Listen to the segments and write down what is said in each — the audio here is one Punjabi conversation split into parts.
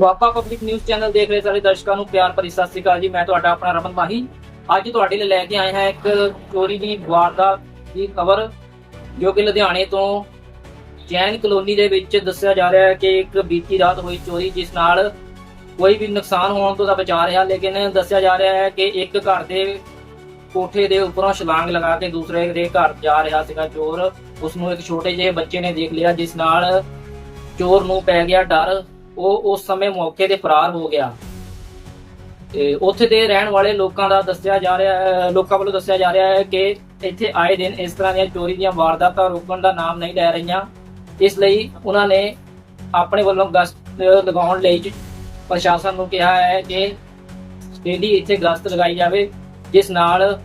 ਦੁਆਬਾ ਪਬਲਿਕ ਨਿਊਜ਼ ਚੈਨਲ ਦੇਖ ਰਹੇ ਸਾਰੇ ਦਰਸ਼ਕਾਂ ਨੂੰ, ਪਿਆਰ ਭਰੀ ਸਤਿ ਸ੍ਰੀ ਅਕਾਲ ਜੀ। ਮੈਂ ਤੁਹਾਡਾ ਆਪਣਾ ਰਮਨ ਮਾਹੀ। ਅੱਜ ਤੁਹਾਡੇ ਲਈ ਲੈ ਕੇ ਆਏ ਹਾਂ ਇੱਕ ਚੋਰੀ ਦੀ ਵਾਰਦਾਤ ਦੀ ਖਬਰ, ਜੋ ਕਿ ਲੁਧਿਆਣੇ ਤੋਂ ਜੈਨ ਕਲੋਨੀ ਦੇ ਵਿੱਚ ਦੱਸਿਆ ਜਾ ਰਿਹਾ ਹੈ ਕਿ ਇੱਕ ਬੀਤੀ ਰਾਤ ਹੋਈ ਚੋਰੀ, ਜਿਸ ਨਾਲ ਕੋਈ ਵੀ ਨੁਕਸਾਨ ਹੋਣ ਤੋਂ ਤਾਂ ਬਚਾ ਰਿਹਾ, ਲੇਕਿਨ ਦੱਸਿਆ ਜਾ ਰਿਹਾ ਹੈ ਕਿ ਇੱਕ ਘਰ ਦੇ ਕੋਠੇ ਦੇ ਉੱਪਰੋਂ ਛਲਾਂਗ ਲਗਾ ਕੇ ਦੂਸਰੇ ਦੇ ਘਰ ਜਾ ਰਿਹਾ ਸੀਗਾ। ਚੋਰ ਉਸ ਨੂੰ ਇੱਕ ਛੋਟੇ ਜਿਹੇ ਬੱਚੇ ਨੇ ਦੇਖ ਲਿਆ, ਜਿਸ ਨਾਲ ਚੋਰ ਨੂੰ ਪੈ ਗਿਆ ਡਰ। ਉਹ ਉਸ ਸਮੇਂ ਮੌਕੇ ਤੇ ਫਰਾਰ ਹੋ ਗਿਆ। ਤੇ ਉੱਥੇ ਦੇ ਰਹਿਣ ਵਾਲੇ ਲੋਕਾਂ ਦਾ ਦੱਸਿਆ ਜਾ ਰਿਹਾ ਹੈ ਲੋਕਾਂ ਵੱਲੋਂ ਦੱਸਿਆ ਜਾ ਰਿਹਾ ਹੈ ਕਿ ਇੱਥੇ ਆਏ ਦਿਨ ਇਸ ਤਰ੍ਹਾਂ ਦੀਆਂ ਚੋਰੀ ਦੀਆਂ ਵਾਰਦਾਤਾਂ ਰੋਕਣ ਦਾ ਨਾਮ ਨਹੀਂ ਲੈ ਰਹੀਆਂ। ਇਸ ਲਈ ਉਹਨਾਂ ਨੇ ਆਪਣੇ ਵੱਲੋਂ ਗਸ਼ਤ ਲਗਾਉਣ ਲਈ ਪ੍ਰਸ਼ਾਸਨ ਨੂੰ ਕਿਹਾ ਹੈ ਕਿ ਡੇਲੀ ਇੱਥੇ ਗਸ਼ਤ ਲਗਾਈ ਜਾਵੇ, ਜਿਸ ਨਾਲ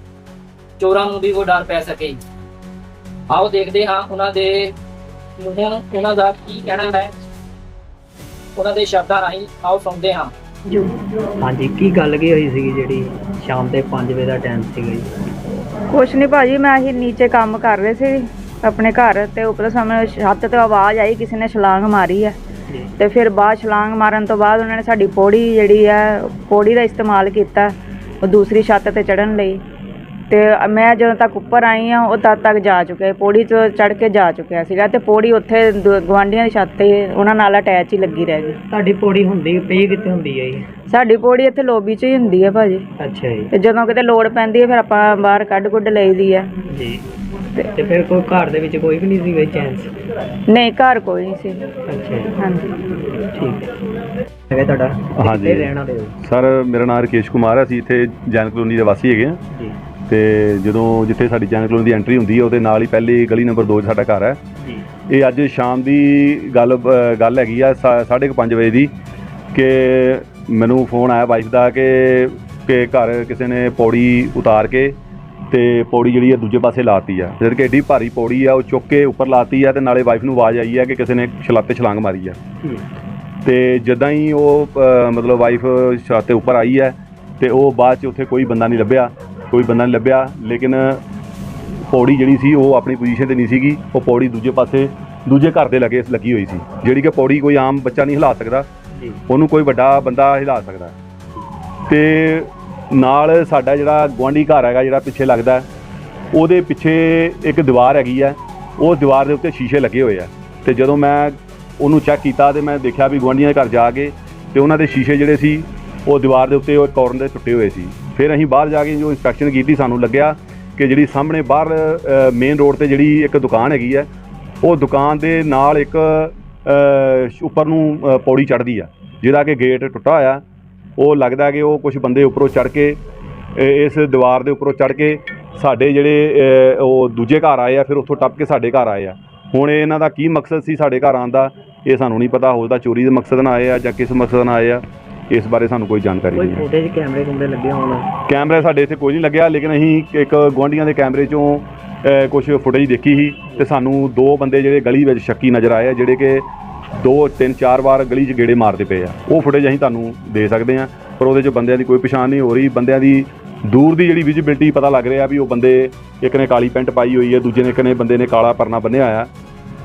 ਚੋਰਾਂ ਨੂੰ ਵੀ ਉਹ ਡਰ ਪੈ ਸਕੇ। ਆਓ ਦੇਖਦੇ ਹਾਂ ਉਹਨਾਂ ਦੇ ਹੁਣ ਉਹਨਾਂ ਦਾ ਕੀ ਕਹਿਣਾ ਹੈ। ਉਹਨਾਂ ਦੇ ਸ਼ਬਦਾਂ ਰਾਹੀਂ ਆਓ ਸੁਣਦੇ ਹਾਂ। ਹਾਂਜੀ ਕੀ ਗੱਲ ਕੀ ਹੋਈ ਸੀਗੀ ਜਿਹੜੀ ਸ਼ਾਮ ਦੇ 5 ਵਜੇ ਦਾ ਟਾਈਮ ਸੀਗਾ ਜੀ? ਕੁਛ ਨਹੀਂ ਭਾਜੀ ਮੈਂ ਹੀ ਨੀਚੇ ਕੰਮ ਕਰ ਰਹੇ ਸੀ ਆਪਣੇ ਘਰ ਤੇ ਉੱਪਰ ਸਾਹਮਣੇ ਛੱਤ ਤੋਂ ਆਵਾਜ਼ ਆਈ ਕਿਸੇ ਨੇ ਛਲਾਂਗ ਮਾਰੀ ਹੈ ਤੇ ਫਿਰ ਬਾਅਦ ਛਲਾਂਗ ਮਾਰਨ ਤੋਂ ਬਾਅਦ ਉਹਨਾਂ ਨੇ ਸਾਡੀ ਪੌੜੀ ਜਿਹੜੀ ਹੈ ਪੌੜੀ ਦਾ ਇਸਤੇਮਾਲ ਕੀਤਾ ਉਹ ਦੂਸਰੀ ਛੱਤ ਤੇ ਚੜਨ ਲਈ। ਤੇ ਮੈਂ ਜਦੋਂ ਤੱਕ ਉੱਪਰ ਆਈ ਆ ਉਹ ਤਦ ਤੱਕ ਜਾ ਚੁੱਕਿਆ ਪੌੜੀ ਤੋਂ ਚੜ ਕੇ ਜਾ ਚੁੱਕਿਆ ਸੀਗਾ ਤੇ ਪੌੜੀ ਉੱਥੇ ਦ- ਗੁਆਂਢੀਆਂ ਦੀ ਛੱਤ ਤੇ ਉਹਨਾਂ ਨਾਲ ਅਟੈਚ ਹੀ ਲੱਗੀ ਰਹਿ ਗਈ। ਤੁਹਾਡੀ ਪੌੜੀ ਹੁੰਦੀ ਪਈ ਕਿੱਥੇ ਹੁੰਦੀ ਹੈ ਜੀ? ਸਾਡੀ ਪੌੜੀ ਇੱਥੇ ਲੋਬੀ 'ਚ ਹੀ ਹੁੰਦੀ ਹੈ ਭਾਜੀ। ਅੱਛਾ ਜੀ। ਤੇ ਜਦੋਂ ਕਿਤੇ ਲੋੜ ਪੈਂਦੀ ਹੈ ਫਿਰ ਆਪਾਂ ਬਾਹਰ ਕੱਢ ਕੁੱਢ ਲਈਦੀ ਹੈ ਜੀ। ਤੇ ਫਿਰ ਕੋਈ ਘਰ ਦੇ ਵਿੱਚ ਕੋਈ ਵੀ ਨਹੀਂ ਸੀਗਾ ਚਾਂਸ ਨਹੀਂ ਘਰ ਕੋਈ ਨਹੀਂ ਸੀ। ਅੱਛਾ ਜੀ। ਹਾਂਜੀ। ਠੀਕ ਹੈ। ਹੈਗਾ ਤੁਹਾਡਾ? ਹਾਂਜੀ। ਕਿੱਥੇ ਰਹਿਣ ਵਾਲੇ ਹੋ? ਸਰ ਮੇਰਾ ਨਾਮ ਰਕੇਸ਼ ਕੁਮਾਰ ਹੈ। ਅਸੀਂ ਇੱਥੇ ਜੈਨ ਕਲੋਨੀ ਦੇ ਵਾਸੀ ਹੈਗੇ ਆ ਜੀ। ਤੇ ਜਦੋਂ ਜਿੱਥੇ ਸਾਡੀ ਜੈਨ ਕਲੋਨੀ ਦੀ ਐਂਟਰੀ ਹੁੰਦੀ ਹੈ ਉਹਦੇ ਨਾਲ ਹੀ ਪਹਿਲੀ ਗਲੀ ਨੰਬਰ 2 'ਚ ਸਾਡਾ ਘਰ ਹੈ। ਇਹ ਅੱਜ ਸ਼ਾਮ ਦੀ ਗੱਲ ਗੱਲ ਹੈਗੀ ਆ 5:30 ਵਜੇ ਦੀ ਕਿ ਮੈਨੂੰ ਫੋਨ ਆਇਆ ਵਾਈਫ ਦਾ ਕਿ ਕਿ ਘਰ ਕਿਸੇ ਨੇ ਪੌੜੀ ਉਤਾਰ ਕੇ ਤੇ ਪੌੜੀ ਜਿਹੜੀ ਹੈ ਦੂਜੇ ਪਾਸੇ ਲਾਤੀ ਆ। ਜਦ ਕਿ ਏਡੀ ਭਾਰੀ ਪੌੜੀ ਆ ਉਹ ਚੁੱਕ ਕੇ ਉੱਪਰ ਲਾਤੀ ਆ ਤੇ ਨਾਲੇ ਵਾਈਫ ਨੂੰ ਆਵਾਜ਼ ਆਈ ਆ ਕਿ ਕਿਸੇ ਨੇ ਛਲਾਤੇ ਛਲਾਂਗ ਮਾਰੀ ਆ। ਤੇ ਜਦਾਂ ਹੀ ਉਹ ਮਤਲਬ ਵਾਈਫ ਛੱਤ ਤੇ ਉੱਪਰ ਆਈ ਹੈ ਤੇ ਉਹ ਬਾਅਦ ਚ ਉੱਥੇ ਕੋਈ ਬੰਦਾ ਨਹੀਂ ਲੱਭਿਆ। ਕੋਈ ਬੰਦਾ ਨਹੀਂ ਲੱਭਿਆ ਲੇਕਿਨ ਪੌੜੀ ਜਿਹੜੀ ਸੀ ਉਹ ਆਪਣੀ ਪੋਜੀਸ਼ਨ ਤੇ ਨਹੀਂ ਸੀਗੀ ਉਹ ਪੌੜੀ ਦੂਜੇ ਪਾਸੇ ਦੂਜੇ ਘਰ ਦੇ ਲੱਗੇ ਲੱਗੀ ਹੋਈ ਸੀ। ਜਿਹੜੀ ਕਿ ਪੌੜੀ ਕੋਈ ਆਮ ਬੱਚਾ ਨਹੀਂ ਹਿਲਾ ਸਕਦਾ ਉਹਨੂੰ ਕੋਈ ਵੱਡਾ ਬੰਦਾ ਹਿਲਾ ਸਕਦਾ। ਤੇ ਨਾਲ ਸਾਡਾ ਜਿਹੜਾ ਗੁਆਂਢੀ ਘਰ ਹੈਗਾ ਜਿਹੜਾ ਪਿੱਛੇ ਲੱਗਦਾ ਉਹਦੇ ਪਿੱਛੇ ਇੱਕ ਦੀਵਾਰ ਹੈਗੀ ਆ ਉਹ ਦੀਵਾਰ ਦੇ ਉੱਤੇ ਸ਼ੀਸ਼ੇ ਲੱਗੇ ਹੋਏ ਆ। ਤੇ ਜਦੋਂ ਮੈਂ ਉਹਨੂੰ ਚੈੱਕ ਕੀਤਾ ਤੇ ਮੈਂ ਦੇਖਿਆ ਵੀ ਗੁਆਂਢੀਆਂ ਦੇ ਘਰ ਜਾ ਕੇ ਤੇ ਉਹਨਾਂ ਦੇ ਸ਼ੀਸ਼ੇ ਜਿਹੜੇ ਸੀ ਉਹ ਦੀਵਾਰ ਦੇ ਉੱਤੇ ਉਹ ਕਾਰਨ ਦੇ ਟੁੱਟੇ ਹੋਏ ਸੀ। ਫਿਰ ਅਸੀਂ ਬਾਹਰ ਜਾ ਕੇ ਜੋ ਇਨਸਪੈਕਸ਼ਨ ਕੀਤੀ, ਸਾਨੂੰ ਲੱਗਿਆ ਕਿ ਜਿਹੜੀ ਸਾਹਮਣੇ ਬਾਹਰ ਮੇਨ ਰੋਡ ਤੇ ਜਿਹੜੀ ਇੱਕ ਦੁਕਾਨ ਹੈਗੀ ਹੈ, ਉਹ ਦੁਕਾਨ ਦੇ ਨਾਲ ਇੱਕ ਉੱਪਰ ਨੂੰ ਪੌੜੀ ਚੜ੍ਹਦੀ ਆ, ਜਿਹਦਾ ਕਿ ਗੇਟ ਟੁੱਟਾ ਹੋਇਆ। ਉਹ ਲੱਗਦਾ ਕਿ ਉਹ ਕੁਝ ਬੰਦੇ ਉੱਪਰੋਂ ਚੜ੍ਹ ਕੇ ਇਸ ਦੀਵਾਰ ਦੇ ਉੱਪਰੋਂ ਚੜ੍ਹ ਕੇ ਸਾਡੇ ਜਿਹੜੇ ਉਹ ਦੂਜੇ ਘਰ ਆਏ ਆ, ਫਿਰ ਉੱਥੋਂ ਟੱਪ ਕੇ ਸਾਡੇ ਘਰ ਆਏ ਆ। ਹੁਣ ਇਹ ਇਹਨਾਂ ਦਾ ਕੀ ਮਕਸਦ ਸੀ ਸਾਡੇ ਘਰ ਆਉਣ ਦਾ, ਇਹ ਸਾਨੂੰ ਨਹੀਂ ਪਤਾ ਹੋ ਸਕਦਾ ਚੋਰੀ ਦੇ ਮਕਸਦ ਨਾਲ ਆਏ ਆ ਜਾਂ ਕਿਸ ਮਕਸਦ ਨਾਲ ਆਏ ਆ। ਇਸ ਬਾਰੇ ਸਾਨੂੰ ਕੋਈ ਜਾਣਕਾਰੀ ਕੋਈ ਨਹੀਂ ਹੈ। ਫੁਟੇਜ ਕੈਮਰੇ ਕੁੰਡੇ ਲੱਗੇ ਹੋਣ? ਕੈਮਰਾ ਸਾਡੇ ਇੱਥੇ ਕੋਈ ਨਹੀਂ ਲੱਗਿਆ ਲੇਕਿਨ ਅਸੀਂ ਇੱਕ ਗੁਆਂਢੀਆਂ ਦੇ ਕੈਮਰੇ 'ਚੋਂ ਕੁਝ ਫੁਟੇਜ ਦੇਖੀ ਸੀ ਤੇ ਸਾਨੂੰ ਦੋ ਬੰਦੇ ਜਿਹੜੇ ਗਲੀ ਵਿੱਚ ਸ਼ੱਕੀ ਨਜ਼ਰ ਆਏ ਆ ਜਿਹੜੇ ਕਿ ਦੋ ਤਿੰਨ ਚਾਰ ਵਾਰ ਗਲੀ 'ਚ ਗੇੜੇ ਮਾਰਦੇ ਪਏ ਆ। ਉਹ ਫੁਟੇਜ ਅਸੀਂ ਤੁਹਾਨੂੰ ਦੇ ਸਕਦੇ ਆ ਪਰ ਉਹਦੇ 'ਚ ਬੰਦਿਆਂ ਦੀ ਕੋਈ ਪਛਾਣ ਨਹੀਂ ਹੋ ਰਹੀ। ਬੰਦਿਆਂ ਦੀ ਦੂਰ ਦੀ ਜਿਹੜੀ ਵਿਜ਼ਿਬਿਲਟੀ ਪਤਾ ਲੱਗ ਰਿਹਾ ਵੀ ਉਹ ਬੰਦੇ ਇੱਕ ਨੇ ਕਾਲੀ ਪੈਂਟ ਪਾਈ ਹੋਈ ਹੈ ਦੂਜੇ ਨੇ ਇੱਕ ਨੇ ਬੰਦੇ ਨੇ ਕਾਲਾ ਪਰਨਾ ਬੰਨਿਆ ਹੋਇਆ।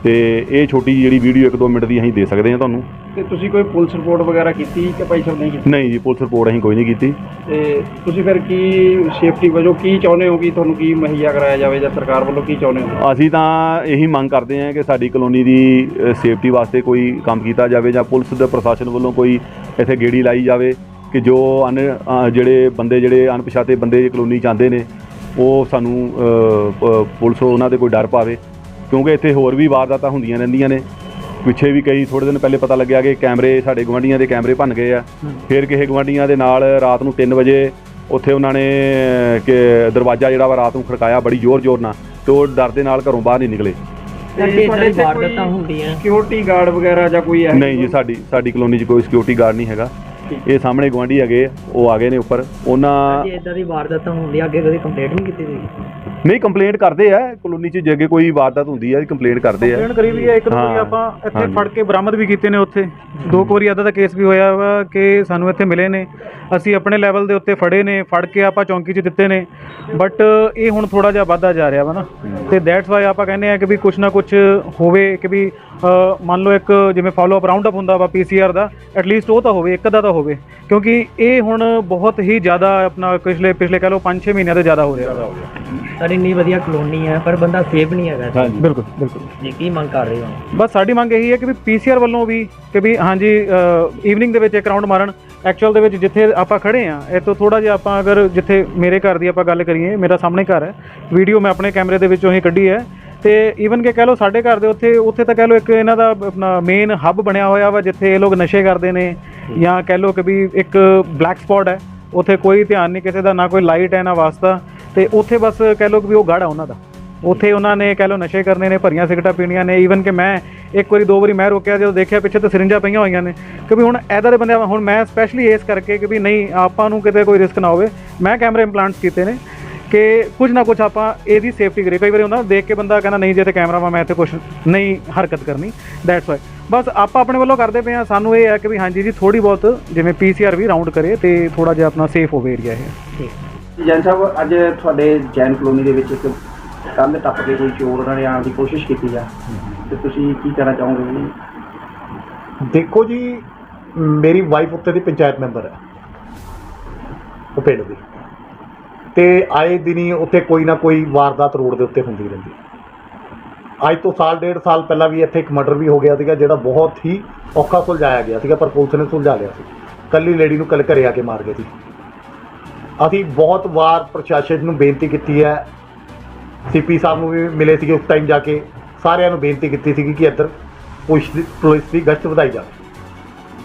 ਤੇ ਇਹ ਛੋਟੀ ਜਿਹੜੀ ਵੀਡੀਓ ਇੱਕ ਦੋ ਮਿੰਟ ਦੀ ਅਸੀਂ ਦੇ ਸਕਦੇ ਹਾਂ ਤੁਹਾਨੂੰ। ਤੇ ਤੁਸੀਂ ਕੋਈ ਪੁਲਿਸ ਰਿਪੋਰਟ ਵਗੈਰਾ ਕੀਤੀ ਕਿ ਭਾਈ ਸਾਹਿਬ ਨਹੀਂ ਕੀਤੀ? ਨਹੀਂ ਜੀ ਪੁਲਿਸ ਰਿਪੋਰਟ ਅਸੀਂ ਕੋਈ ਨਹੀਂ ਕੀਤੀ। ਤੇ ਤੁਸੀਂ ਫਿਰ ਕੀ ਸੇਫਟੀ ਵਜੋਂ ਕੀ ਚਾਹੁੰਦੇ ਹੋ ਕਿ ਤੁਹਾਨੂੰ ਕੀ ਮੁਹੱਈਆ ਕਰਾਇਆ ਜਾਵੇ ਜਾਂ ਸਰਕਾਰ ਵੱਲੋਂ ਕੀ ਚਾਹੁੰਦੇ ਹੋ? ਅਸੀਂ ਤਾਂ ਇਹੀ ਮੰਗ ਕਰਦੇ ਹਾਂ ਕਿ ਸਾਡੀ ਕਲੋਨੀ ਦੀ ਸੇਫਟੀ ਵਾਸਤੇ ਕੋਈ ਕੰਮ ਕੀਤਾ ਜਾਵੇ ਜਾਂ ਪੁਲਿਸ ਦੇ ਪ੍ਰਸ਼ਾਸਨ ਵੱਲੋਂ ਕੋਈ ਇੱਥੇ ਗੇੜੀ ਲਾਈ ਜਾਵੇ ਕਿ ਜੋ ਅਨ ਜਿਹੜੇ ਬੰਦੇ ਜਿਹੜੇ ਅਣਪਛਾਤੇ ਬੰਦੇ ਕਲੋਨੀ ਚ ਆਉਂਦੇ ਨੇ ਉਹ ਸਾਨੂੰ ਪੁਲਿਸ ਉਹਨਾਂ ਦੇ ਕੋਈ ਡਰ ਪਾਵੇ। ਕਿਉਂਕਿ ਇੱਥੇ ਹੋਰ ਵੀ ਵਾਰਦਾਤਾਂ ਹੁੰਦੀਆਂ ਰਹਿੰਦੀਆਂ ਨੇ। ਪਿੱਛੇ ਵੀ ਕਈ ਥੋੜੇ ਦਿਨ ਪਹਿਲੇ ਪਤਾ ਲੱਗਿਆ ਕਿ ਕੈਮਰੇ ਸਾਡੇ ਗਵਾਂਢੀਆਂ ਦੇ ਕੈਮਰੇ ਭੰਨ ਗਏ ਆ। ਫਿਰ ਕਿਸੇ ਗਵਾਂਢੀਆਂ ਦੇ ਨਾਲ ਰਾਤ ਨੂੰ 3 ਵਜੇ ਉੱਥੇ ਉਹਨਾਂ ਨੇ ਕਿ ਦਰਵਾਜ਼ਾ ਜਿਹੜਾ ਵਾ ਰਾਤ ਨੂੰ ਖੜਕਾਇਆ ਬੜੀ ਜ਼ੋਰ-ਜ਼ੋਰ ਨਾਲ ਤੇ ਉਹ ਡਰ ਦੇ ਨਾਲ ਘਰੋਂ ਬਾਹਰ ਨਹੀਂ ਨਿਕਲੇ। ਤੇ ਤੁਹਾਡੇ ਵਾਰਦਾਤਾਂ ਹੁੰਦੀਆਂ। ਸਿਕਿਉਰਿਟੀ ਗਾਰਡ ਵਗੈਰਾ ਜਾਂ ਕੋਈ ਹੈ ਨਹੀਂ ਜੀ ਸਾਡੀ ਸਾਡੀ ਕਲੋਨੀ 'ਚ ਕੋਈ ਸਿਕਿਉਰਿਟੀ ਗਾਰਡ ਨਹੀਂ ਹੈਗਾ। ਇਹ ਸਾਹਮਣੇ ਗਵਾਂਢੀ ਹੈਗੇ ਆ, ਉਹ ਆ ਗਏ ਨੇ ਉੱਪਰ। ਉਹਨਾਂ ਜੇ ਇਦਾਂ ਦੀ ਵਾਰਦਾਤਾਂ ਹੁੰਦੀਆਂ ਅੱਗੇ ਕਦੀ ਕੰਪਲੇਂਟ ਨਹੀਂ ਕੀਤੀ ਸੀ ਨਹੀਂ ਕੰਪਲੇਂਟ ਕਰਦੇ ਆ। ਕਲੋਨੀ 'ਚ ਜੇ ਅੱਗੇ ਕੋਈ ਵਾਰਦਾਤ ਹੁੰਦੀ ਹੈ ਕੰਪਲੇਂਟ ਕਰਦੇ ਆ। ਕੰਪਲੇਂਟ ਕਰੀ ਵੀ ਹੈ ਇੱਕ ਦੋ ਵਾਰੀ ਹਾਂ। ਆਪਾਂ ਇੱਥੇ ਹਾਂਜੀ। ਫੜ ਕੇ ਬਰਾਮਦ ਵੀ ਕੀਤੇ ਨੇ ਉੱਥੇ। ਦੋ ਕੁ ਵਾਰੀ ਦਾ ਕੇਸ ਵੀ ਹੋਇਆ ਵਾ ਕਿ ਸਾਨੂੰ ਇੱਥੇ ਮਿਲੇ ਨੇ। ਅਸੀਂ ਆਪਣੇ ਲੈਵਲ ਦੇ ਉੱਤੇ ਫੜੇ ਨੇ ਫੜ ਕੇ ਆਪਾਂ ਚੌਂਕੀ 'ਚ ਦਿੱਤੇ ਨੇ। ਬਟ ਇਹ ਹੁਣ ਥੋੜਾ ਜਿਹਾ ਵੱਧਦਾ ਜਾ ਰਿਹਾ ਵਾ ਨਾ। ਤੇ ਦੈਟਸ ਵਾਈ ਆਪਾਂ ਕਹਿੰਦੇ ਆ ਕਿ ਵੀ ਕੁਛ ਨਾ ਕੁਛ ਹੋਵੇ ਕਿ ਵੀ ਮੰਨ ਲਓ ਇੱਕ ਜਿਵੇਂ ਫਾਲੋ ਅਪ ਰਾਉਂਡ ਅਪ ਹੁੰਦਾ ਵਾ ਪੀਸੀਆਰ ਦਾ ਐਟਲੀਸਟ ਉਹ ਤਾਂ ਹੋਵੇ ਇੱਕ ਦਾ ਤਾਂ ਹੋਵੇ। ਕਿਉਂਕਿ ਇਹ ਹੁਣ ਬਹੁਤ ਹੀ ਜ਼ਿਆਦਾ ਆਪਣਾ ਪਿਛਲੇ ਪਿਛਲੇ ਕਹ ਲਓ 5-6 ਮਹੀਨਿਆਂ ਤੋਂ ਜ਼ਿਆਦਾ ਹੋ ਰਿਹਾ। ਸਰ ਇੰਨੀ ਵਧੀਆ ਕਲੋਨੀ ਹੈ ਪਰ ਬੰਦਾ ਸੇਫ ਨਹੀਂ ਹੈਗਾ। ਇੱਥੇ। ਬਿਲਕੁਲ ਬਿਲਕੁਲ। ਜੀ ਕੀ ਮੰਗ ਕਰ ਰਹੇ ਹੋ? ਬਸ ਸਾਡੀ ਮੰਗ ਇਹੀ ਹੈ ਕਿ ਵੀ ਪੀਸੀਆਰ ਵੱਲੋਂ ਵੀ ਕਿ ਵੀ ਹਾਂਜੀ ਈਵਨਿੰਗ ਦੇ ਵਿੱਚ ਇੱਕ ਰਾਉਂਡ ਮਾਰਨ। ਐਕਚੁਅਲ ਦੇ ਵਿੱਚ ਜਿੱਥੇ ਆਪਾਂ ਖੜੇ ਆ ਇਹ ਤੋਂ ਥੋੜਾ ਜਿਹਾ ਆਪਾਂ ਅਗਰ ਜਿੱਥੇ ਮੇਰੇ ਘਰ ਦੀ ਆਪਾਂ ਗੱਲ ਕਰੀਏ ਮੇਰਾ ਸਾਹਮਣੇ ਘਰ ਹੈ। ਵੀਡੀਓ ਮੈਂ ਆਪਣੇ ਕੈਮਰੇ ਦੇ ਵਿੱਚੋਂ ਹੀ ਕੱਢੀ ਹੈ। ਤੇ ਈਵਨ ਕਿ ਕਹਿ ਲਓ ਸਾਡੇ ਘਰ ਦੇ ਉੱਥੇ ਉੱਥੇ ਤਾਂ ਕਹਿ ਲਓ ਇੱਕ ਇਹਨਾਂ ਦਾ ਆਪਣਾ ਮੇਨ ਹੱਬ ਬਣਿਆ ਹੋਇਆ ਵਾ ਜਿੱਥੇ ਇਹ ਲੋਕ ਨਸ਼ੇ ਕਰਦੇ ਨੇ ਜਾਂ ਕਹਿ ਲਓ ਕਿ ਵੀ ਇੱਕ ਬਲੈਕ ਸਪੌਟ ਹੈ ਉੱਥੇ ਕੋਈ ਧਿਆਨ ਨਹੀਂ ਕਿਸੇ ਦਾ ਨਾ ਕੋਈ ਲਾਈਟ ਹੈ ਨਾ ਵਾਸਤਾ। ਤੇ ਉੱਥੇ ਬਸ ਕਹਿ ਲਓ ਕਿ ਵੀ ਉਹ ਗੜ ਆ ਉਹਨਾਂ ਦਾ। ਉੱਥੇ ਉਹਨਾਂ ਨੇ ਕਹਿ ਲਓ ਨਸ਼ੇ ਕਰਨੇ ਨੇ ਭਰੀਆਂ ਸਿਗਰਟਾਂ ਪੀਣੀਆਂ ਨੇ ਈਵਨ ਕਿ ਮੈਂ ਇੱਕ ਵਾਰੀ ਦੋ ਵਾਰੀ ਮੈਂ ਰੋਕਿਆ ਜਦੋਂ ਦੇਖਿਆ ਪਿੱਛੇ ਤਾਂ ਸਿਰਿੰਜਾਂ ਪਈਆਂ ਹੋਈਆਂ ਨੇ। ਕਿ ਵੀ ਹੁਣ ਐਦਾਂ ਦੇ ਬੰਦੇ ਹੁਣ ਮੈਂ ਸਪੈਸ਼ਲੀ ਇਸ ਕਰਕੇ ਕਿ ਵੀ ਨਹੀਂ ਆਪਾਂ ਨੂੰ ਕਿਤੇ ਕੋਈ ਰਿਸਕ ਨਾ ਹੋਵੇ। ਮੈਂ ਕੈਮਰੇ ਇੰਪਲਾਂਟਸ ਕੀਤੇ ਨੇ। ਕਿ ਕੁਝ ਨਾ ਕੁਝ ਆਪਾਂ ਇਹਦੀ ਸੇਫਟੀ ਕਰੀਏ। ਕਈ ਵਾਰੀ ਹੁੰਦਾ ਦੇਖ ਕੇ ਬੰਦਾ ਕਹਿੰਦਾ ਨਹੀਂ ਜੇ ਤੇ ਕੈਮਰਾ ਵਾ ਮੈਂ ਇੱਥੇ ਕੁਝ ਨਹੀਂ ਹਰਕਤ ਕਰਨੀ। ਦੈਟਸ ਵਾਈ ਬਸ ਆਪਾਂ ਆਪਣੇ ਵੱਲੋਂ ਕਰਦੇ ਪਏ ਆ ਸਾਨੂੰ ਇਹ ਹੈ ਕਿ ਵੀ ਹਾਂਜੀ ਜੀ ਥੋੜੀ ਬਹੁਤ ਜਿਵੇਂ ਪੀਸੀਆਰ ਵੀ ਰਾਉਂਡ ਕਰੇ ਤੇ ਥੋੜਾ ਜਿਹਾ ਆਪਣਾ ਸੇਫ ਹੋਵੇ ਏਰੀਆ ਇਹ। ਜੈਨ ਸਾਹਿਬ ਅੱਜ ਤੁਹਾਡੇ ਜੈਨ ਕਲੋਨੀ ਦੇ ਵਿੱਚ ਇੱਕ ਕੰਧ ਟੱਪ ਕੇ ਕੋਈ ਚੋਰ ਉਹਨਾਂ ਨੇ ਆਉਣ ਦੀ ਕੋਸ਼ਿਸ਼ ਕੀਤੀ ਆ। ਤੇ ਤੁਸੀਂ ਕੀ ਕਹਿਣਾ ਚਾਹੋਗੇ ਜੀ? ਦੇਖੋ ਜੀ ਮੇਰੀ ਵਾਈਫ ਉੱਤੇ ਦੀ ਪੰਚਾਇਤ ਮੈਂਬਰ ਹੈ। ਉਹ ਪਿੰਡ ਦੀ। ਤੇ ਆਏ ਦਿਨੀ ਉੱਥੇ ਕੋਈ ਨਾ ਕੋਈ ਵਾਰਦਾਤ ਰੋਡ ਦੇ ਉੱਤੇ ਹੁੰਦੀ ਰਹਿੰਦੀ। ਅੱਜ ਤੋਂ ਸਾਲ ਡੇਢ ਸਾਲ ਪਹਿਲਾਂ ਵੀ ਇੱਥੇ ਇੱਕ ਮਰਡਰ ਵੀ ਹੋ ਗਿਆ ਸੀਗਾ, ਜਿਹੜਾ ਬਹੁਤ ਹੀ ਔਖਾ ਸੁਲਝਾਇਆ ਗਿਆ ਸੀਗਾ, ਪਰ ਪੁਲਿਸ ਨੇ ਸੁਲਝਾ ਲਿਆ ਸੀ। ਕੱਲੀ ਲੇਡੀ ਨੂੰ ਕੱਲ ਘਰੇ ਆ ਕੇ ਮਾਰ ਗਏ ਸੀ। ਅਸੀਂ ਬਹੁਤ ਵਾਰ ਪ੍ਰਸ਼ਾਸਨ ਨੂੰ ਬੇਨਤੀ ਕੀਤੀ ਹੈ। ਸੀਪੀ ਸਾਹਿਬ ਨੂੰ ਵੀ ਮਿਲੇ ਸੀਗੇ ਉਸ ਟਾਈਮ ਜਾ ਕੇ। ਸਾਰਿਆਂ ਨੂੰ ਬੇਨਤੀ ਕੀਤੀ ਸੀਗੀ ਕਿ ਇੱਧਰ ਪੁਲਿਸ ਦੀ ਪੁਲਿਸ ਦੀ ਗਸ਼ਤ ਵਧਾਈ ਜਾਵੇ।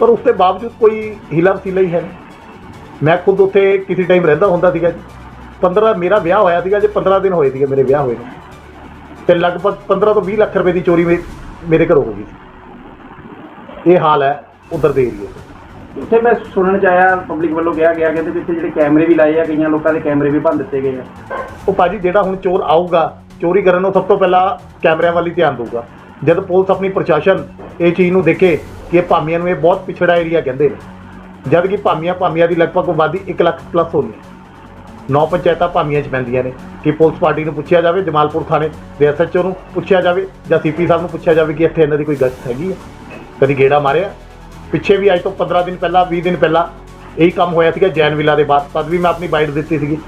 ਪਰ ਉਸ ਦੇ ਬਾਵਜੂਦ ਕੋਈ ਹਿਲਾ ਵਸੀਲਾ ਹੀ ਹੈ ਨਹੀਂ। ਮੈਂ ਖੁਦ ਉੱਥੇ ਕਿਸੇ ਟਾਈਮ ਰਹਿੰਦਾ ਹੁੰਦਾ ਸੀਗਾ ਜੀ। 15 ਮੇਰਾ ਵਿਆਹ ਹੋਇਆ ਸੀਗਾ ਜੇ 15 ਦਿਨ ਹੋਏ ਸੀਗੇ ਮੇਰੇ ਵਿਆਹ ਹੋਏ ਨੂੰ। ਤੇ ਲਗਭਗ 15 ਤੋਂ 20 ਲੱਖ ਰੁਪਏ ਦੀ ਚੋਰੀ ਮੇ- ਮੇਰੇ ਘਰੋਂ ਹੋ ਗਈ ਸੀ। ਇਹ ਹਾਲ ਹੈ ਉਧਰ ਦੇ ਏਰੀਏ ਉੱਥੇ ਮੈਂ ਸੁਣਨ ਚ ਆਇਆ ਪਬਲਿਕ ਵੱਲੋਂ ਕਿਹਾ ਗਿਆ ਕਹਿੰਦੇ ਵੀ ਇੱਥੇ ਜਿਹੜੇ ਕੈਮਰੇ ਵੀ ਲਾਏ ਆ ਕਈਆਂ ਲੋਕਾਂ ਦੇ ਕੈਮਰੇ ਵੀ ਭੰਨ ਦਿੱਤੇ ਗਏ ਆ। ਉਹ ਭਾਜੀ ਜਿਹੜਾ ਹੁਣ ਚੋਰ ਆਊਗਾ ਚੋਰੀ ਕਰਨ ਨੂੰ ਸਭ ਤੋਂ ਪਹਿਲਾਂ ਕੈਮਰਿਆਂ ਵੱਲ ਹੀ ਧਿਆਨ ਦਊਗਾ। ਜਦ ਪੁਲਿਸ ਆਪਣੀ ਪ੍ਰਸ਼ਾਸਨ ਇਹ ਚੀਜ਼ ਨੂੰ ਦੇਖੇ ਕਿ ਇਹ ਭਾਮੀਆਂ ਨੂੰ ਇਹ ਬਹੁਤ ਪਿਛੜਾ ਏਰੀਆ ਕਹਿੰਦੇ ਨੇ। ਜਦ ਕਿ ਭਾਮੀਆਂ ਭਾਮੀਆਂ ਦੀ ਲਗਭਗ ਆਬਾਦੀ 1 ਲੱਖ ਪਲੱਸ ਹੋਣੀ ਹੈ। ਨੌ ਪੰਚਾਇਤਾਂ ਭਾਮੀਆਂ 'ਚ ਪੈਂਦੀਆਂ ਨੇ ਕਿ ਪੁਲਿਸ ਪਾਰਟੀ ਨੂੰ ਪੁੱਛਿਆ ਜਾਵੇ, ਜਮਾਲਪੁਰ ਥਾਣੇ ਦੇ ਐਸਐਚਓ ਨੂੰ ਪੁੱਛਿਆ ਜਾਵੇ ਜਾਂ ਸੀਪੀ ਸਾਹਿਬ ਨੂੰ ਪੁੱਛਿਆ ਜਾਵੇ ਕਿ ਇੱਥੇ ਇਹਨਾਂ ਦੀ ਕੋਈ ਗਲਤ ਹੈਗੀ ਹੈ। ਕਦੀ ਗੇੜਾ ਮਾਰਿਆ। ਪਿੱਛੇ ਵੀ ਅੱਜ ਤੋਂ 15 ਦਿਨ ਪਹਿਲਾਂ 20 ਦਿਨ ਪਹਿਲਾਂ ਇਹੀ ਕੰਮ ਹੋਇਆ ਸੀਗਾ ਜੈਨ ਵਿਲਾ ਦੇ ਬਾਅਦ। ਤਦ ਵੀ ਮੈਂ ਆਪਣੀ ਬਾਈਟ ਦਿੱਤੀ ਸੀਗੀ।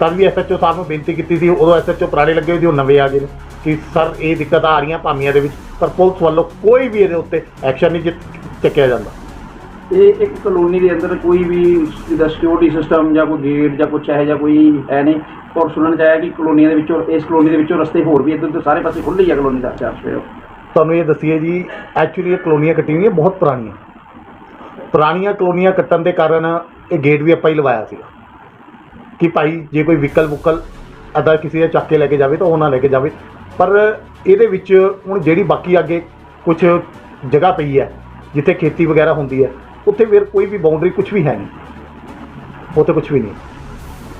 ਤਦ ਵੀ ਐਸਐਚਓ ਸਾਹਿਬ ਨੂੰ ਬੇਨਤੀ ਕੀਤੀ ਸੀ, ਉਦੋਂ ਐਸਐਚਓ ਪੁਰਾਣੇ ਲੱਗੇ ਹੋਏ ਸੀ, ਉਹ ਨਵੇਂ ਆ ਗਏ ਨੇ ਕਿ ਸਰ, ਇਹ ਦਿੱਕਤਾਂ ਆ ਰਹੀਆਂ ਭਾਮੀਆਂ ਦੇ ਵਿੱਚ। ਪਰ ਪੁਲਿਸ ਵੱਲੋਂ ਕੋਈ ਵੀ ਇਹਦੇ ਉੱਤੇ ਐਕਸ਼ਨ ਨਹੀਂ ਚੁੱਕ- ਚੱਕਿਆ ਜਾਂਦਾ। ਇਹ ਇੱਕ ਕਲੋਨੀ ਦੇ ਅੰਦਰ ਕੋਈ ਵੀ ਜਿਹਦਾ ਸਿਕਿਉਰਿਟੀ ਸਿਸਟਮ ਜਾਂ ਕੋਈ ਗੇਟ ਜਾਂ ਕੁਛ ਇਹੋ ਜਿਹਾ ਕੋਈ ਹੈ ਨਹੀਂ। ਔਰ ਸੁਣਨ ਚ ਆਇਆ ਕਿ ਕਲੋਨੀਆਂ ਦੇ ਵਿੱਚੋਂ, ਇਸ ਕਲੋਨੀ ਦੇ ਵਿੱਚੋਂ ਰਸਤੇ ਹੋਰ ਵੀ ਇੱਧਰ ਉੱਧਰ ਸਾਰੇ ਪਾਸੇ ਖੁੱਲ੍ਹੇ ਹੀ ਆ ਕਲੋਨੀ ਦਾ। ਚਾਰ ਸਵੇਰ ਤੁਹਾਨੂੰ ਇਹ ਦੱਸੀਏ ਜੀ ਐਕਚੁਅਲੀ ਇਹ ਕਲੋਨੀਆਂ ਕੱਟੀਆਂ ਹੋਈਆਂ ਬਹੁਤ ਪੁਰਾਣੀਆਂ। ਪੁਰਾਣੀਆਂ ਕਲੋਨੀਆਂ ਕੱਟਣ ਦੇ ਕਾਰਨ ਇਹ ਗੇਟ ਵੀ ਆਪਾਂ ਹੀ ਲਵਾਇਆ ਸੀਗਾ। ਕਿ ਭਾਈ, ਜੇ ਕੋਈ ਵਹੀਕਲ ਵੁਕਲ ਅਦਾ ਕਿਸੇ ਦਾ ਚੱਕ ਕੇ ਲੈ ਕੇ ਜਾਵੇ ਤਾਂ ਉਹ ਨਾ ਲੈ ਕੇ ਜਾਵੇ। ਪਰ ਇਹਦੇ ਵਿੱਚ ਹੁਣ ਜਿਹੜੀ ਬਾਕੀ ਅੱਗੇ ਕੁਝ ਜਗ੍ਹਾ ਪਈ ਹੈ, ਜਿੱਥੇ ਖੇਤੀ ਵਗੈਰਾ ਹੁੰਦੀ ਹੈ ਉੱਥੇ ਫਿਰ ਕੋਈ ਵੀ ਬਾਉਂਡਰੀ ਕੁਝ ਵੀ ਹੈ ਨਹੀਂ। ਉੱਥੇ ਕੁਝ ਵੀ ਨਹੀਂ।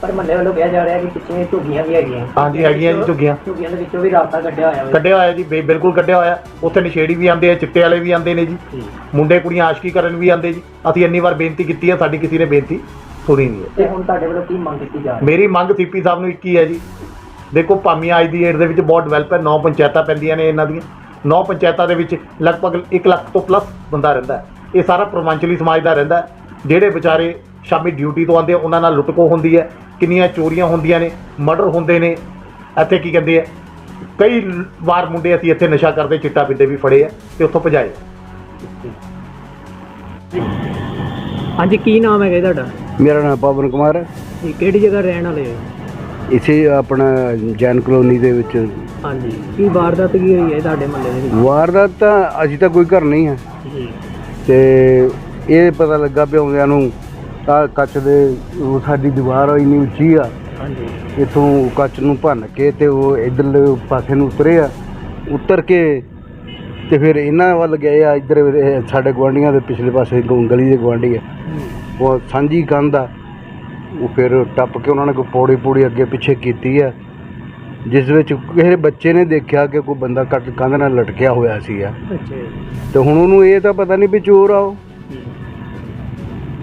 ਪਰ ਮੱਲੇ ਵੱਲੋਂ ਕਿਹਾ ਜਾ ਰਿਹਾ ਕਿ ਪਿੱਛੇ ਝੁੱਗੀਆਂ ਵੀ ਹੈਗੀਆਂ। ਹਾਂਜੀ ਹੈਗੀਆਂ ਜੀ ਝੁੱਗੀਆਂ। ਝੁੱਗੀਆਂ ਦੇ ਵਿੱਚੋਂ ਵੀ ਰਾਸਤਾ ਕੱਢਿਆ ਹੋਇਆ ਕੱਢਿਆ ਹੋਇਆ ਜੀ ਬਿ- ਬਿਲਕੁਲ ਕੱਢਿਆ ਹੋਇਆ। ਉੱਥੇ ਨਸ਼ੇੜੀ ਵੀ ਆਉਂਦੇ ਆ ਚਿੱਟੇ ਵਾਲੇ ਵੀ ਆਉਂਦੇ ਨੇ ਜੀ। ਮੁੰਡੇ ਕੁੜੀਆਂ ਆਸ਼ਕੀ ਕਰਨ ਵੀ ਆਉਂਦੇ ਜੀ। ਅਸੀਂ ਇੰਨੀ ਵਾਰ ਬੇਨਤੀ ਕੀਤੀ ਹੈ ਸਾਡੀ ਕਿਸੇ ਨੇ ਬੇਨਤੀ ਸੁਣੀ ਨਹੀਂ ਹੈ। ਤੇ ਹੁਣ ਤੁਹਾਡੇ ਵੱਲੋਂ ਕੀ ਮੰਗ ਕੀਤੀ ਜਾ ਰਹੀ ਮੇਰੀ ਮੰਗ ਸੀਪੀ ਸਾਹਿਬ ਨੂੰ ਇੱਕ ਹੀ ਹੈ ਜੀ। ਦੇਖੋ ਭਾਮੀਆਂ ਅੱਜ ਦੀ ਏਡ ਦੇ ਵਿੱਚ ਬਹੁਤ ਡਿਵੈਲਪ ਹੈ। ਨੌ ਪੰਚਾਇਤਾਂ ਪੈਂਦੀਆਂ ਨੇ ਇਹਨਾਂ ਦੀਆਂ। ਨੌ ਪੰਚਾਇਤਾਂ ਦੇ ਵਿੱਚ ਲਗਭਗ 1 ਲੱਖ ਤੋਂ ਪਲੱਸ ਬੰਦਾ ਰਹਿੰਦਾ ਹੈ। ਇਹ ਸਾਰਾ ਪ੍ਰਮਾਂਚਲੀ ਸਮਾਜ ਦਾ ਰਹਿੰਦਾ। ਜਿਹੜੇ ਵਿਚਾਰੇ ਸ਼ਾਮੀ ਡਿਊਟੀ ਤੋਂ ਆਉਂਦੇ ਉਹਨਾਂ ਨਾਲ ਲੁੱਟਕੋ ਹੁੰਦੀ ਹੈ। ਕਿੰਨੀਆਂ ਚੋਰੀਆਂ ਹੁੰਦੀਆਂ ਨੇ ਮਰਡਰ ਹੁੰਦੇ ਨੇ। ਇੱਥੇ ਕੀ ਕਹਿੰਦੇ ਆ? ਕਈ ਵਾਰ ਮੁੰਡੇ ਅਸੀਂ ਇੱਥੇ ਨਸ਼ਾ ਕਰਦੇ ਚਿੱਟਾ ਪੀਂਦੇ ਵੀ ਫੜੇ ਆ ਤੇ ਉੱਥੋਂ ਭਜਾਏ। ਹਾਂਜੀ ਕੀ ਨਾਮ ਹੈਗਾ ਜੀ ਤੁਹਾਡਾ? ਮੇਰਾ ਨਾਮ ਪਵਨ ਕੁਮਾਰ ਹੈ। ਜੀ ਕਿਹੜੀ ਜਗ੍ਹਾ ਰਹਿਣ ਵਾਲੇ ਹੋ? ਇਸੇ ਆਪਣਾ ਜੈਨ ਕਲੋਨੀ ਦੇ ਵਿੱਚ। ਹਾਂਜੀ ਕੀ ਵਾਰਦਾਤ ਕੀ ਹੋਈ ਹੈ ਤੁਹਾਡੇ ਮੱਲੇ ਦੇ ਵਿੱਚ? ਵਾਰਦਾਤ ਤਾਂ ਅਸੀਂ ਤਾਂ ਕੋਈ ਘਰ ਨਹੀਂ ਹੈ। ਜੀ। ਤੇ ਇਹ ਪਤਾ ਲੱਗਾ ਵੀ ਆਉਂਦਿਆਂ ਨੂੰ ਆ ਕੱਚ ਦੇ ਉਹ ਸਾਡੀ ਦੀਵਾਰ ਇੰਨੀ ਉੱਚੀ ਆ। ਹਾਂਜੀ। ਇਥੋਂ ਕੱਚ ਨੂੰ ਭੰਨ ਕੇ ਤੇ ਉਹ ਇਧਰਲੇ ਪਾਸੇ ਨੂੰ ਉਤਰੇ ਆ। ਉਤਰ ਕੇ ਤੇ ਫਿਰ ਇਹਨਾਂ ਵੱਲ ਗਏ ਆ ਇੱਧਰ ਸਾਡੇ ਗੁਆਂਢੀਆਂ ਦੇ ਪਿਛਲੇ ਪਾਸੇ ਗਲੀ ਦੇ ਗੁਆਂਢੀ ਆ। ਉਹ ਸਾਂਝੀ ਕੰਧ ਆ। ਉਹ ਫਿਰ ਟੱਪ ਕੇ ਉਹਨਾਂ ਨੇ ਕੋਈ ਪੌੜੀ ਪੌੜੀ ਅੱਗੇ ਪਿੱਛੇ ਕੀਤੀ ਆ। ਜਿਸ ਵਿੱਚ ਕਿਸੇ ਬੱਚੇ ਨੇ ਦੇਖਿਆ ਕਿ ਕੋਈ ਬੰਦਾ ਕੱਟ ਕੰਧ ਨਾਲ ਲਟਕਿਆ ਹੋਇਆ ਸੀ ਆ। ਅੱਛਾ ਜੀ। ਤੇ ਹੁਣ ਉਹਨੂੰ ਇਹ ਤਾਂ ਪਤਾ ਨਹੀਂ ਵੀ ਚੋਰ ਆ ਉਹ।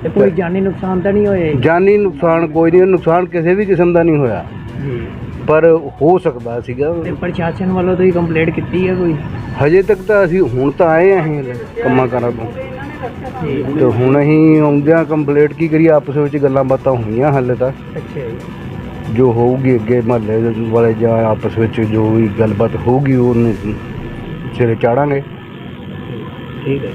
ਤੇ ਕੋਈ ਜਾਨੀ ਨੁਕਸਾਨ ਤਾਂ ਨਹੀਂ ਹੋਇਆ ਜੀ? ਜਾਨੀ ਨੁਕਸਾਨ ਕੋਈ ਨਹੀਂ ਨੁਕਸਾਨ ਕਿਸੇ ਵੀ ਕਿਸਮ ਦਾ ਨਹੀਂ ਹੋਇਆ। ਜੀ। ਪਰ ਹੋ ਸਕਦਾ ਸੀਗਾ। ਤੇ ਪ੍ਰਸ਼ਾਸਨ ਵੱਲੋਂ ਤੁਸੀਂ ਕੰਪਲੇਂਟ ਕੀਤੀ ਹੈ ਕੋਈ? ਹਜੇ ਤੱਕ ਤਾਂ ਅਸੀਂ ਹੁਣ ਤਾਂ ਆਏ ਆਂ ਅਸੀਂ ਕੰਮਾਂ ਕਾਰਾਂ ਤੋਂ। ਜੀ। ਤੇ ਹੁਣ ਅਸੀਂ ਆਉਂਦਿਆਂ ਕੰਪਲੀਟ ਕੀ ਕਰੀਏ ਆਪਸ ਵਿੱਚ ਗੱਲਾਂ ਬਾਤਾਂ ਹੋਈਆਂ ਹਲੇ ਤਾਂ। ਅੱਛਾ ਜੀ। ਜੋ ਹੋਊਗੀ, ਅੱਗੇ ਮਹੱਲੇ ਵਾਲੇ ਜਾਂ ਆਪਸ ਵਿੱਚ ਜੋ ਵੀ ਗੱਲਬਾਤ ਹੋਊਗੀ, ਉਹਨੇ ਸਿਰੇ ਚਾੜਾਂਗੇ। ਠੀਕ ਹੈ।